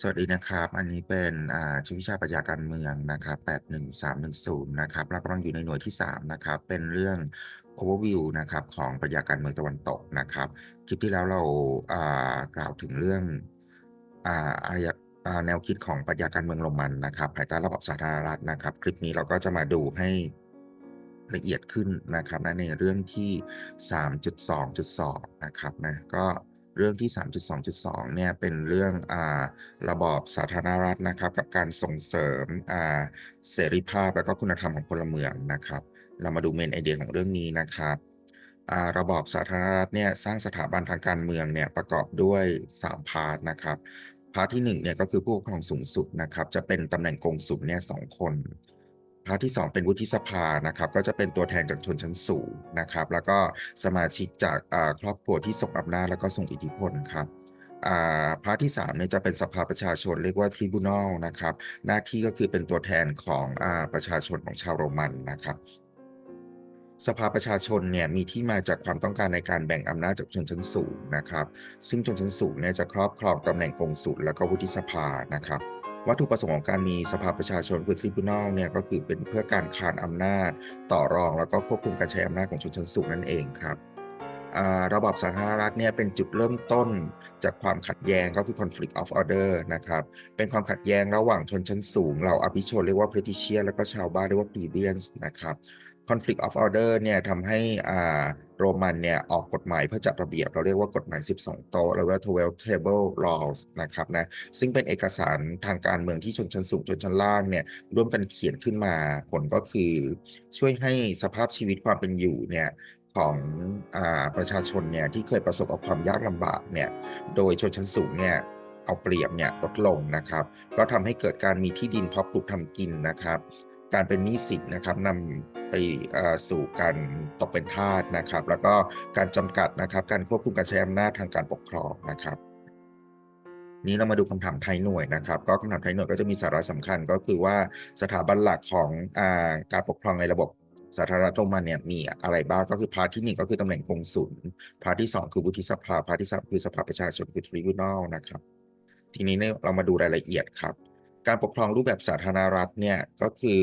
สวัสดีนะครับ อันนี้เป็นชุดวิชาปรัชญาการเมืองนะครับ 81310 นะครับ เรากำลังอยู่ในหน่วยที่ 3 นะครับ เป็นเรื่อง overview นะครับของปรัชญาการเมืองตะวันตกนะครับ คลิปที่แล้วเรากล่าวถึงเรื่องอารยแนวคิดของปรัชญาการเมืองโรมันนะครับ ภายใต้ระบบสาธารณรัฐนะครับ คลิปนี้เราก็จะมาดูให้ละเอียดขึ้นนะครับนะในเรื่องที่ 3.2.2 นะครับนะ ก็ เรื่องที่ 3.2.2 เนี่ยเป็นเรื่องอ่าระบอบสาธารณรัฐนะครับ กับการส่งเสริมอ่าเสรีภาพและก็คุณธรรมของพลเมืองนะครับ เรามาดูเมนไอเดียของเรื่องนี้นะครับระบอบสาธารณรัฐเนี่ยสร้างสถาบันทางการเมืองเนี่ยประกอบด้วย 3 พาร์ทนะครับพาร์ทที่1เนี่ยก็คือผู้ปกครองสูงสุดนะครับ จะเป็นตำแหน่งกงสุลเนี่ยสคน พาร์ทที่ 2 เป็นวุฒิสภานะครับก็จะเป็นตัวแทนจากชนชั้นสูงนะครับแล้วก็สมาชิกจากครอบครัวที่ส่งอำนาจแล้วก็ส่งอิทธิพลครับพาร์ทที่3เนี่ยจะเป็นสภาประชาชนเรียกว่าทริบูน a ลนะครับหน้าที่ก็คือเป็นตัวแทนของอประชาชนของชาวโรมันนะครับสภาประชาชนเนี่ยมีที่มาจากความต้องการในการแบ่งอำนาจจากชนชั้นสูงนะครับ ซึ่งชนชั้นสูงเนี่ยจะครอบครองตำแหน่งกงสุลและก็วุฒิสภานะครับ วัตถุประสงค์ของการมีสภาประชาชนคือทริบูน a ลเนี่ยก็คือเป็นเพื่อการคานอำนาจ ต่อรองแล้วก็ควบคุมการใช้อำนาจของชนชั้นสูงนั่นเองครับระบอบสาธารณรัฐเนี่ยเป็นจุดเริ่มต้นจากความขัดแย้งก็คือ conflict of order นะครับ เป็นความขัดแย้งระหว่างชนชั้นสูง เราอภิชนเรียกว่า p r e t i c i a n แล้วก็ชาวบ้านเรียกว่า plebeians นะครับ conflict of order เนี่ยทำให้อ่าโรมันเนี่ยออกกฎหมายเพื่อจัดระเบียบ เราเรียกว่ากฎหมาย 12 โต๊ะหรือว่า12 table laws นะครับนะซึ่งเป็นเอกสารทางการเมืองที่ชนชั้นสูงชนชั้นล่างเนี่ยร่วมกันเขียนขึ้นมา ผลก็คือช่วยให้สภาพชีวิตความเป็นอยู่เนี่ยของอาประชาชนเนี่ยที่เคยประสบกับความยากลำบากเนี่ยโดยชนชั้นสูงเนี่ยเอาเปรียบเนี่ยลดลงนะครับ ก็ทำให้เกิดการมีที่ดินเพาะปลูกทำกินนะครับ การเป็นหนี้สินนะครับนำ ไปสู่การตกเป็นทาสนะครับ แล้วก็การจำกัดนะครับ การควบคุมการใช้อำนาจทางการปกครองนะครับ นี้เรามาดูคำถามไทยหน่วยนะครับ ก็คำถามไทยหน่วยก็จะมีสาระสำคัญก็คือว่าสถาบันหลักของอาการปกครองในระบบสาธารณรัฐโรมันเนี่ยมีอะไรบ้างก็คือพาร์ทที่ 1 ก็คือตำแหน่งกงสุลพาร์ทที่ 2 คือวุฒิสภาพาร์ทที่3คือสภาประชาชนคือทริบูน a ลนะครับ ทีนี้เนี่ยเรามาดูรายละเอียดครับ การปกครองรูปแบบสาธารณรัฐเนี่ยก็คือ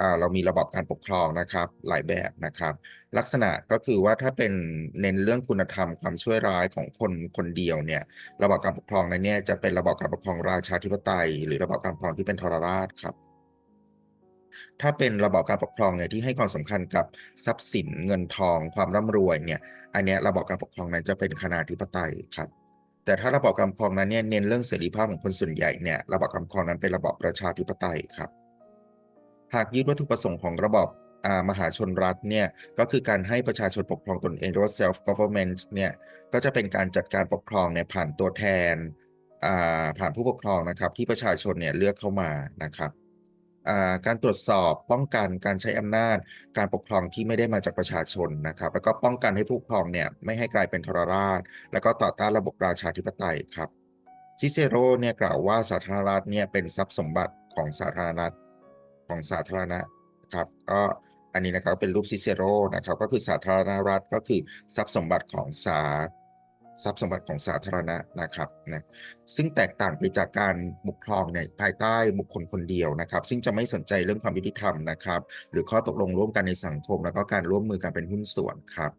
อเรามีระบบการปกครองนะครับหลายแบบนะครับ ลักษณะก็คือว่าถ้าเป็นเน้นเรื่องคุณธรรมความช่วยร้ายของคนคนเดียวเนี่ยระบบการปกครองนั้นเนี่ยจะเป็นระบบการปกครองราชาธิปไตย หรือระบบการปกครองที่เป็นทรราชครับถ้าเป็นระบอบการปกครองเนี่ยที่ให้ความสำคัญกับทรัพย์สินเงินทอง ความร่ำรวยเนี่ยอันเนี้ยระบอบการปกครองนั้นจะเป็นคณาธิปไตยครับ แต่ถ้าระบอบการปกครองนั้นเนี่ยเน้นเรื่องเสรีภาพของคนส่วนใหญ่เนี่ยระบอบการปกครองนั้นเป็นระบอบประชาธิปไตยครับ หากยึดวัตถุประสงค์ของระบอบมหาชนรัฐเนี่ยก็คือการให้ประชาชนปกครองตนเองเรียกว่า self government เนี่ยก็จะเป็นการจัดการปกครองเนี่ยผ่านตัวแทนผ่านผู้ปกครองนะครับที่ประชาชนเนี่ยเลือกเข้ามานะครับ การตรวจสอบป้องกันการใช้อำนาจ การปกครองที่ไม่ได้มาจากประชาชนนะครับแล้วก็ป้องกันให้ผู้ปกครองเนี่ยไม่ให้กลายเป็นทรราช แล้วก็ต่อต้านระบบราชาธิปไตยครับซิเซโรเนี่ยกล่าวว่าสาธารณรัฐเนี่ยเป็นทรัพย์สมบัติของสาธารณรัฐของสาธารณะครับก็อันนี้นะครับเป็นรูปซิเซโรนะครับก็คือสาธารณรัฐก็คือทรัพย์สมบัติของสา ทรัพย์สมบัติของสาธารณะนะครับนะซึ่งแตกต่างไปจากการปกครองในภายใต้บุคคลคนเดียวนะครับ ซึ่งจะไม่สนใจเรื่องความยุติธรรมนะครับ หรือข้อตกลงร่วมกันในสังคม แล้วก็การร่วมมือกันเป็นหุ้นส่วนครับ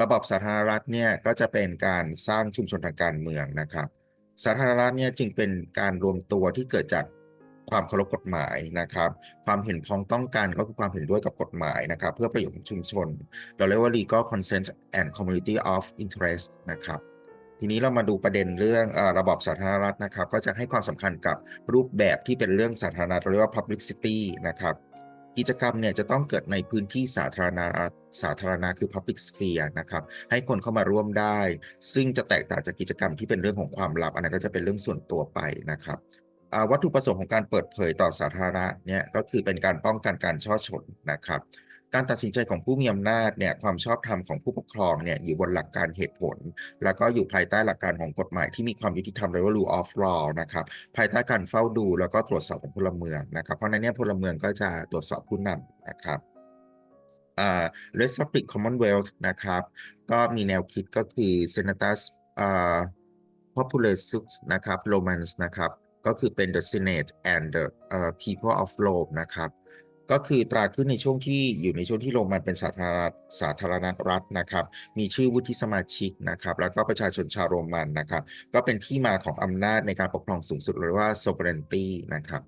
ระบบสาธารณรัฐเนี่ยก็จะเป็นการสร้างชุมชนทางการเมืองนะครับ สาธารณรัฐเนี่ยจึงเป็นการรวมตัวที่เกิดจากความเคารพกฎหมายนะครับ ความเห็นพ้องต้องกันก็คือความเห็นด้วยกับกฎหมายนะครับ เพื่อประโยชน์ของชุมชน เราเรียกว่า legal consent and community of interest นะครับ ทีนี้เรามาดูประเด็นเรื่องอระบอบสาธารณรัฐนะครับ ก็จะให้ความสำคัญกับรูปแบบที่เป็นเรื่องสาธารณะเราเรียกว่า publicity นะครับกิจกรรมเนี่ยจะต้องเกิดในพื้นที่สาธารณะสาธารณะคือ public sphere นะครับ ให้คนเข้ามาร่วมได้ ซึ่งจะแตกต่างจากกิจกรรมที่เป็นเรื่องของความลับ อันนั้นก็จะเป็นเรื่องส่วนตัวไปนะครับวัตถุประสงค์ของการเปิดเผยต่อสาธารณะเนี่ยก็คือเป็นการป้องกันการช่อฉนนะครับ การตัดสินใจของผู้มีอำนาจเนี่ยความชอบธรรมของผู้ปกครองเนี่ยอยู่บนหลักการเหตุผล แล้วก็อยู่ภายใต้หลักการของกฎหมายที่มีความยุติธรรมเรียกว่า rule of law นะครับภายใต้การเฝ้าดูแล้วก็ตรวจสอบของพลเมืองนะครับเพราะฉะนั้นเนี่ยพลเมืองก็จะตรวจสอบผู้นำนะครับอ่า Republic Commonwealth นะครับก็มีแนวคิดก็คือ Senatus อ่า Populus นะครับ Romans นะครับก็คือเป็น the Senate and the เอ่อ people of Rome นะครับ ก็คือตราขึ้นในช่วงที่อยู่ในช่วงที่โรมันเป็นสาธารณรัฐสาธารณรัฐนะครับ มีชื่อวุฒิสมาชิกนะครับ แล้วก็ประชาชนชาวโรมันนะครับ ก็เป็นที่มาของอำนาจในการปกครองสูงสุดหรือว่า sovereignty นะครับ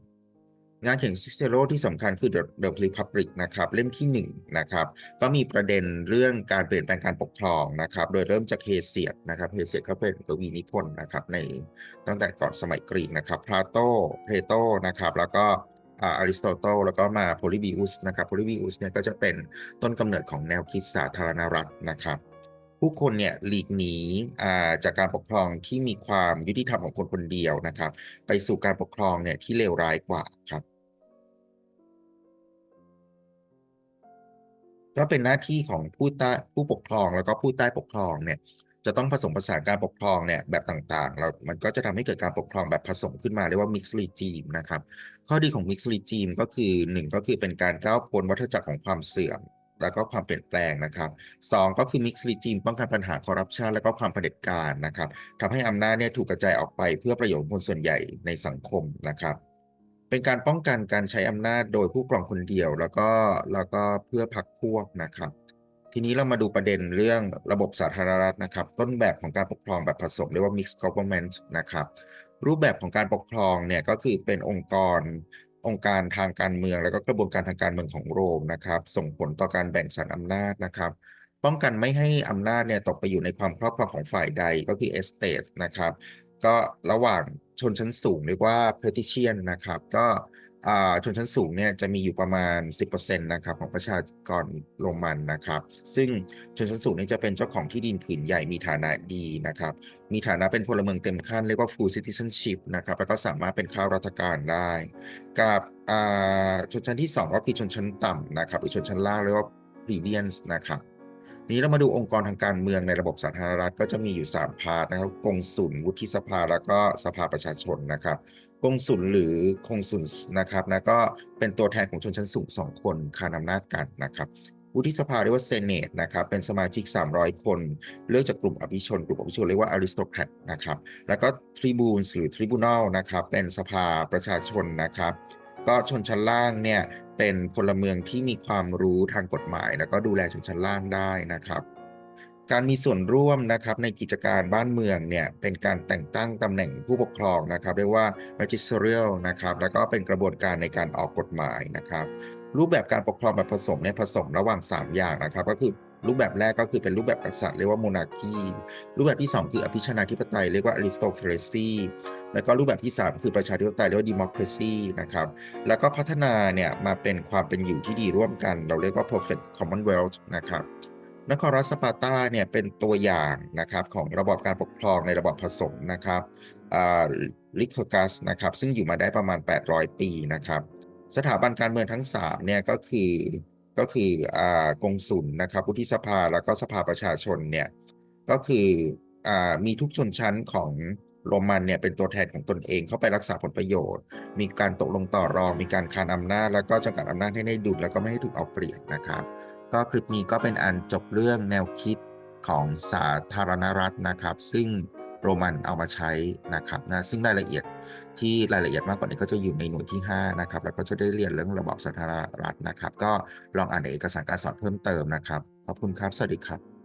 งานเขียนซิเซโรที่สำคัญคือ The, Republic นะครับ เล่มที่ 1 นะครับ ก็มีประเด็นเรื่องการเปลี่ยนแปลงการปกครองนะครับ โดยเริ่มจากเฮเซียดนะครับเฮเซียดเขาเป็นกวีนิพนธ์นะครับในตั้งแต่ก่อนสมัยกรีกนะครับพลาโตเพโตนะครับแล้วก็ อาอริสโตเติลแล้วก็มาโพลิบิอุสนะครับโพลิบิอุสเนี่ยก็จะเป็นต้นกำเนิดของแนวคิดสาธารณรัฐนะครับผู้คนเนี่ยหลีกหนีอ่าจากการปกครองที่มีความยุติธรรมของคนคนเดียวนะครับ ไปสู่การปกครองเนี่ยที่เลวร้ายกว่าครับ ก็เป็นหน้าที่ของผู้ใต้ผู้ปกครองแล้วก็ผู้ใต้ปกครองเนี่ย จะต้องผสมผสานการปกครองเนี่ยแบบต่างๆแล้วมันก็จะทำให้เกิดการปกครองแบบผสมขึ้นมาเรียกว่า mixed regime นะครับ ข้อดีของ mixed regime ก็คือหนึ่งก็คือเป็นการก้าวพ้นวัฏจักรของความเสื่อม แล้วก็ความเปลี่ยนแปลงนะครับสองก็คือ mixed regime ป้องกันปัญหาคอร์รัปชันแล้วก็ความเผด็จการนะครับทำให้อำนาจเนี่ยถูกกระจายออกไปเพื่อประโยชน์คนส่วนใหญ่ในสังคมนะครับเป็นการป้องกันการใช้อำนาจโดยผู้ครองคนเดียว แล้วก็แล้วก็เพื่อพรรคพวกนะครับ ทีนี้เรามาดูประเด็นเรื่องระบบสาธารณรัฐนะครับ ต้นแบบของการปกครองแบบผสมเรียกว่า mixed government นะครับ รูปแบบของการปกครองเนี่ยก็คือเป็นองค์กรองค์การทางการเมือง แล้วก็กระบวนการทางการเมืองของโรมนะครับ ส่งผลต่อการแบ่งสรรอำนาจนะครับ ป้องกันไม่ให้อำนาจเนี่ยตกไปอยู่ในความครอบครองของฝ่ายใดก็คือ estate นะครับ ก็ระหว่างชนชั้นสูงเรียกว่า patrician นะครับ ก็ ชนชั้นสูงเนี่ยจะมีอยู่ประมาณ 10%นะครับของประชากรโรมันนะครับ ซึ่งชนชั้นสูงนี่จะเป็นเจ้าของที่ดินผืนใหญ่มีฐานะดีนะครับ มีฐานะเป็นพลเมืองเต็มขั้นเรียกว่า full citizenship นะครับ แล้วก็สามารถเป็นข้าราชการได้ กับชนชั้นที่ 2 ก็คือชนชั้นต่ำนะครับหรือชนชั้นล่างเรียกว่า plebeians นะครับ นี้เรามาดูองค์กรทางการเมืองในระบบสาธารณรัฐก็จะมีอยู่ 3 พาร์ทนะครับกงสุลวุฒิสภาแล้วก็สภาประชาชนนะครับกงสุลหรือคงสุลนะครับนะก็เป็นตัวแทนของชนชั้นสูง2คนคานอำนาจกันนะครับวุฒิสภาเรียกว่าเซเนตนะครับเป็นสมาชิก 300 คน เลือกจากกลุ่มอภิชน กลุ่มอภิชนเรียกว่าอริสโตแครตนะครับแล้วก็ทริบูนหรือทริบูนัลนะครับเป็นสภาประชาชนนะครับก็ชนชั้นล่างเนี่ย เป็นพลเมืองที่มีความรู้ทางกฎหมาย แล้วก็ดูแลชนชั้นล่างได้นะครับ การมีส่วนร่วมนะครับในกิจการบ้านเมืองเนี่ยเป็นการแต่งตั้งตำแหน่งผู้ปกครองนะครับเรียกว่า magisterial นะครับแล้วก็เป็นกระบวนการในการออกกฎหมายนะครับ รูปแบบการปกครองแบบผสมเนี่ยผสมระหว่าง 3 อย่างนะครับ ก็คือ รูปแบบแรกก็คือเป็นรูปแบบกษัตริย์เรียกว่า monarchy รูปแบบที่ 2 คืออภิชนาธิปไตยเรียกว่า aristocracy แล้วก็รูปแบบที่ 3 คือประชาธิปไตยเรียกว่า democracy นะครับแล้วก็พัฒนาเนี่ยมาเป็นความเป็นอยู่ที่ดีร่วมกัน เราเรียกว่า perfect commonwealth นะครับนครรัสปาตาเนี่ยเป็นตัวอย่างนะครับของระบอบการปกครองในระบอบผสมนะครับลิคกัสนะครับซึ่งอยู่มาได้ประมาณ 800 ปีนะครับสถาบันการเมืองทั้ง3เนี่ยก็คือ ก็คืออ่ากงสุลนะครับวุฒิสภาแล้วก็สภาประชาชนเนี่ยก็คืออมีทุกชนชั้นของโรมันเนี่ยเป็นตัวแทนของตนเองเข้าไปรักษาผลประโยชน์ มีการตกลงต่อรอง มีการคานอำนาจ แล้วก็จำกัดอำนาจให้ได้ดุลแล้วก็ไม่ให้ถูกเอาเปรียบนะครับ ก็คลิปนี้ก็เป็นอันจบเรื่องแนวคิดของสาธารณรัฐนะครับ ซึ่งโรมันเอามาใช้นะครับนะซึ่งรายละเอียด ที่รายละเอียดมากกว่านี้ก็จะอยู่ในหน่วยที่ 5 นะครับ แล้วก็จะได้เรียนเรื่องระบบสาธารณรัฐนะครับ ก็ลองอ่านในเอกสารการสอนเพิ่มเติมนะครับ ขอบคุณครับ สวัสดีครับ